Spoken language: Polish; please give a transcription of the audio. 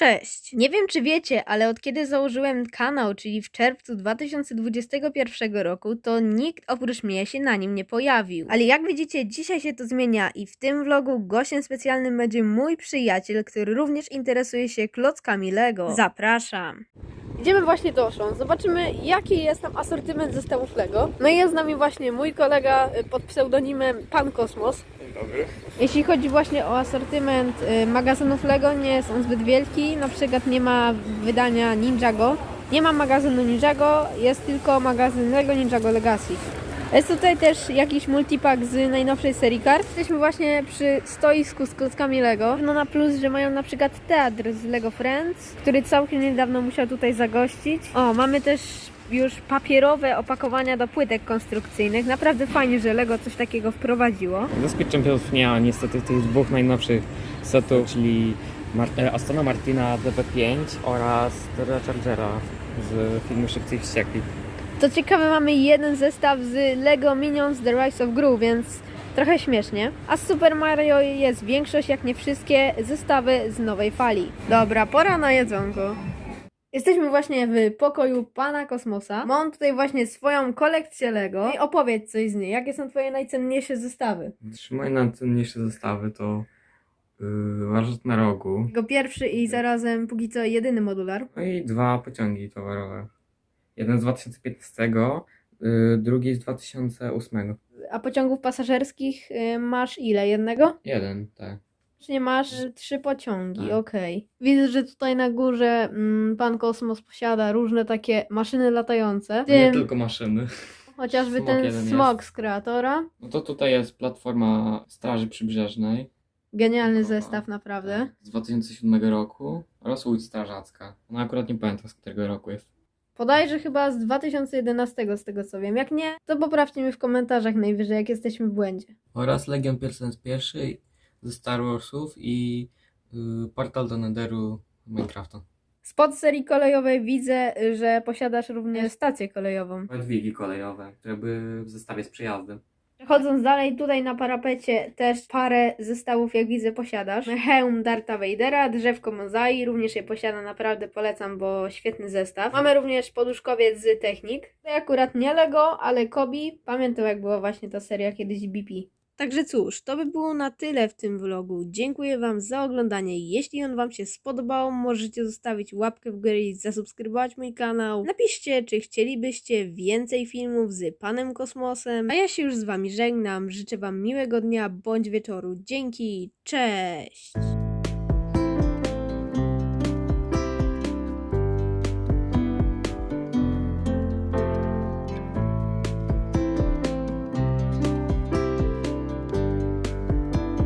Cześć! Nie wiem czy wiecie, ale od kiedy założyłem kanał, czyli w czerwcu 2021 roku, to nikt oprócz mnie się na nim nie pojawił. Ale jak widzicie, dzisiaj się to zmienia i w tym vlogu gościem specjalnym będzie mój przyjaciel, który również interesuje się klockami Lego. Zapraszam! Idziemy właśnie do Auchan. Zobaczymy, jaki jest tam asortyment zestawów Lego. No i jest z nami właśnie mój kolega y, pod pseudonimem Pan Kosmos. Dzień dobry. Jeśli chodzi właśnie o asortyment y, magazynów Lego, nie jest on zbyt wielki. Na przykład nie ma wydania Ninjago. Nie ma magazynu Ninjago, jest tylko magazyn Lego Ninjago Legacy. Jest tutaj też jakiś multipack z najnowszej serii kart. Jesteśmy właśnie przy stoisku z klockami Lego. No na plus, że mają na przykład teatr z Lego Friends, który całkiem niedawno musiał tutaj zagościć. O, mamy też już papierowe opakowania do płytek konstrukcyjnych. Naprawdę fajnie, że Lego coś takiego wprowadziło. Do Speed Championsów nie ma niestety tych dwóch najnowszych setów, czyli Mar- e, Astona Martina DB5 oraz Dodge Chargera z filmu Szybcy i Wściekli. To ciekawe, mamy jeden zestaw z Lego Minions The Rise of Gru, więc trochę śmiesznie. A z Super Mario jest większość, jak nie wszystkie, zestawy z nowej fali. Dobra, pora na jedzonko. Jesteśmy właśnie w pokoju Pana Kosmosa. Mam tutaj właśnie swoją kolekcję Lego. I opowiedz coś z niej. Jakie są Twoje najcenniejsze zestawy? Trzy moje najcenniejsze zestawy to yy, warsztat na rogu Jego pierwszy i zarazem póki co jedyny modular. no i dwa pociągi towarowe. Jeden z 2015, yy, drugi z 2008. A pociągów pasażerskich y, masz ile? Jednego? Jeden, tak. Czy masz trzy pociągi, Tak. okej. Widzę, że tutaj na górze mm, pan Kosmos posiada różne takie maszyny latające. Nie tylko maszyny. chociażby Smok ten smog jest. z kreatora. No to tutaj jest platforma Straży Przybrzeżnej. Genialny zestaw, naprawdę. Z 2007 roku oraz Łódź Strażacka. No akurat nie pamiętam z którego roku jest. Podajże chyba z 2011, z tego co wiem. Jak nie, to poprawcie mi w komentarzach najwyżej, jak jesteśmy w błędzie. Oraz Legion Piercens I ze Star Warsów i y, Portal do Netheru Minecrafta. Spod serii kolejowej widzę, że posiadasz również stację kolejową. Dźwigi kolejowe, które były w zestawie z przejazdem. Przechodząc dalej, tutaj na parapecie też parę zestawów, jak widzę, posiadasz. Hełm Darta Vadera, drzewko Mozai, również je posiada, naprawdę polecam, bo świetny zestaw. Mamy również poduszkowiec z Technik. To akurat nie Lego, ale Kobi. Pamiętam, jak była właśnie ta seria kiedyś BP. Także cóż, to by było na tyle w tym vlogu. Dziękuję Wam za oglądanie. Jeśli on Wam się spodobał, możecie zostawić łapkę w górę i zasubskrybować mój kanał. Napiszcie, czy chcielibyście więcej filmów z Panem Kosmosem. A ja się już z Wami żegnam. Życzę Wam miłego dnia bądź wieczoru. Dzięki, cześć!